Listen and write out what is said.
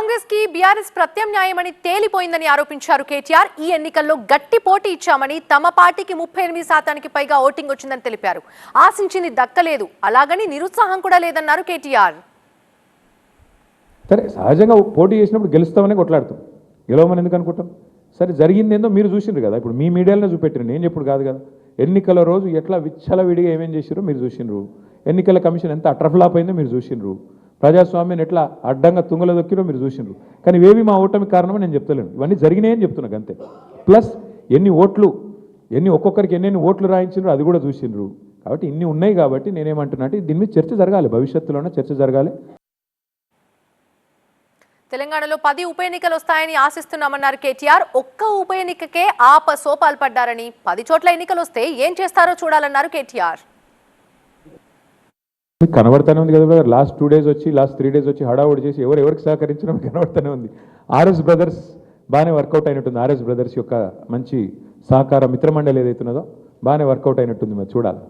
కాంగ్రెస్కి బీఆర్ఎస్ ప్రత్యామ్నాయమని తేలిపోయిందని ఆరోపించారు కేటీఆర్. ఈ ఎన్నికల్లో గట్టి పోటీ ఇచ్చామని తమ పార్టీకి ముప్పై ఎనిమిది శాతానికి పైగా ఓటింగ్ వచ్చిందని తెలిపారు. ఆశించింది దక్కలేదు. అలాగని నిరుత్సాహం కూడా లేదన్నారు కేటీఆర్. సరే సహజంగా పోటీ చేసినప్పుడు గెలుస్తామని కొట్లాడతాం. గెలవమని ఎందుకు అనుకుంటాం? సరే జరిగింది ఏందో మీరు చూసిండ్రు కదా. ఇప్పుడు మీ మీడియాలోనే చూపెట్టిన నేను చెప్పుడు కాదు కదా. ఎన్నికల రోజు ఎట్లా విచ్చల విడిగా ఏమేం చేసిరో మీరు చూసిండ్రు. ఎన్నికల కమిషన్ ఎంత అట్రఫ్లాప్ అయిందో మీరు చూసిండ్రు. ప్రజాస్వామ్యాన్ని ఎట్లా అడ్డంగా తుంగలో దొక్కినో మీరు చూసిండ్రు కానీ ఇవేవి మా ఓటమి కారణమని నేను చెప్తలేను. ఇవన్నీ జరిగినాయని చెప్తున్నాను అంతే ప్లస్ ఎన్ని ఓట్లు ఎన్ని ఒక్కొక్కరికి ఎన్నెన్ని ఓట్లు రాయించిండ్రు అది కూడా చూసిండ్రు కాబట్టి ఇన్ని ఉన్నాయి కాబట్టి నేనేమంటున్నా అంటే దీని మీద చర్చ జరగాలి. భవిష్యత్తులోనే చర్చ జరగాలి. తెలంగాణలో పది ఉప ఎన్నికలు వస్తాయని ఆశిస్తున్నామన్నారు కేటీఆర్. ఒక్క ఉప ఎన్నికకే ఆప సోపాలు పడ్డారని. పది చోట్ల ఎన్నికలు వస్తే ఏం చేస్తారో చూడాలన్నారు కేటీఆర్. మీకు కనబడతానే ఉంది కదా బ్రదర్ లాస్ట్ టూ డేస్ వచ్చి లాస్ట్ త్రీ డేస్ వచ్చి హడావుడి చేసి ఎవరు ఎవరికి సహకరించడం కనబడతానే ఉంది. ఆర్ఎస్ బ్రదర్స్ బాగానే వర్కౌట్ అయినట్టుంది. ఆర్ఎస్ బ్రదర్స్ యొక్క మంచి సహకార మిత్రమండలి ఏదైతున్నదో బాగానే వర్కౌట్ అయినట్టుంది మరి చూడాలి.